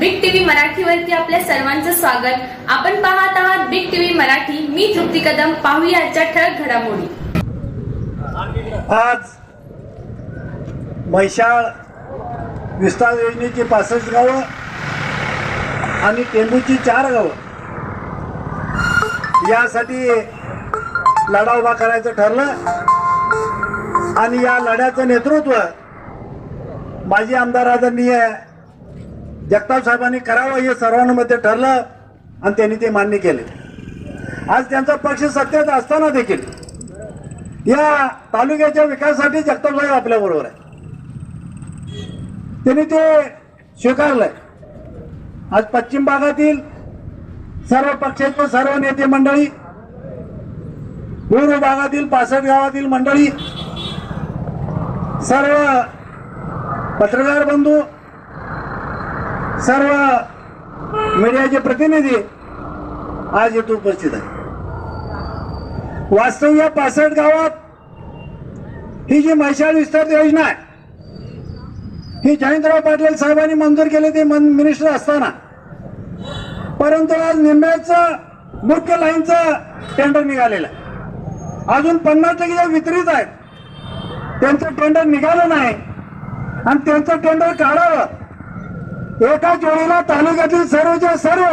Big TV मराठीवरती आपल्या सर्वांचं स्वागत. आपण पाहत आहात बिग टीव्ही मराठी. मी तृप्ती कदम. पाहूया आजच्या ठळक घडामोडी. आज महिषाळ विस्तार योजनेची पासष्ट गावं आणि टेंबूची चार गावं. यासाठी लढा उभा करायचं ठरलं. आणि या लढ्याचं नेतृत्व माजी आमदार आदरणीय जगताप साहेबांनी करावं हे सर्वांमध्ये ठरलं आणि त्यांनी ते मान्य केले. आज त्यांचा पक्ष सत्तेत असताना देखील या तालुक्याच्या विकासासाठी जगताप साहेब आपल्या बरोबर आहे त्यांनी ते स्वीकारलंय. आज पश्चिम भागातील सर्व पक्षाचे सर्व नेते मंडळी पूर्व भागातील पासष्ट गावातील मंडळी सर्व पत्रकार बंधू सर्व मीडियाचे प्रतिनिधी आज इथे उपस्थित आहे वास्तव या पासष्ट गावात ही जी म्हैसाळ विस्तार योजना आहे ही जयंतराव पाटील साहेबांनी मंजूर केली ते मन मिनिस्टर असताना. परंतु आज निम्म्याचं मुख्य लाईनचं टेंडर निघालेलं आहे. अजून पन्नास टक्के जे वितरित आहेत त्यांचं टेंडर निघालं नाही. आणि त्यांचं टेंडर काढावं. एका जोडीला तालुक्यातील सर्वच्या सर्व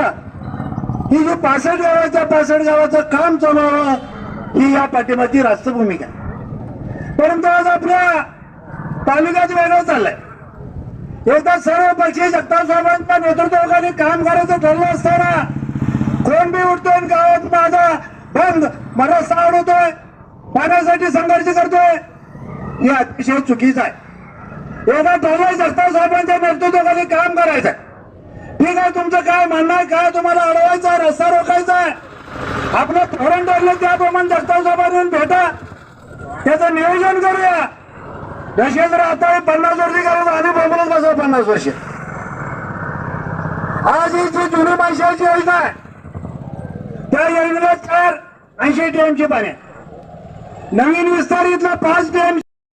ही जी पासष्ट गावाच्या पासष्ट गावाचं काम चालवावं ही या पाठिंबाची रास्त भूमिका परंतु आज आपल्या तालुक्यात वेगळं चाललंय. एकदा सर्व पक्षी जगताप साहेबांच्या नेतृत्वाखाली काम करायचं ठरलं असताना कोण बी उठतोय गावात माझा बंद मला सावडतोय पाण्यासाठी संघर्ष करतोय हे अतिशय चुकीचं आहे. एकदा ठरवायचं जगताप साहेबांच्या नेतृत्वाखाली काम करायचं ठीक आहे तुमचं काय म्हणणं आहे? काय तुम्हाला अडवायचं आहे? रस्ता रोखायचा आहे? आपलं धोरण ठरलं त्याप्रमाणे जगताव साहेबांना भेटा. त्याचं नियोजन करूया. यशेंद्र आता पन्नास वर्षी करत आधी बोंबलत बसव पन्नास वर्ष. आज ही जी जुनी पैशाची योजना आहे त्या योजनेत चार ऐंशी टीएमची पाणी नवीन विस्तार इथला पाच टीएम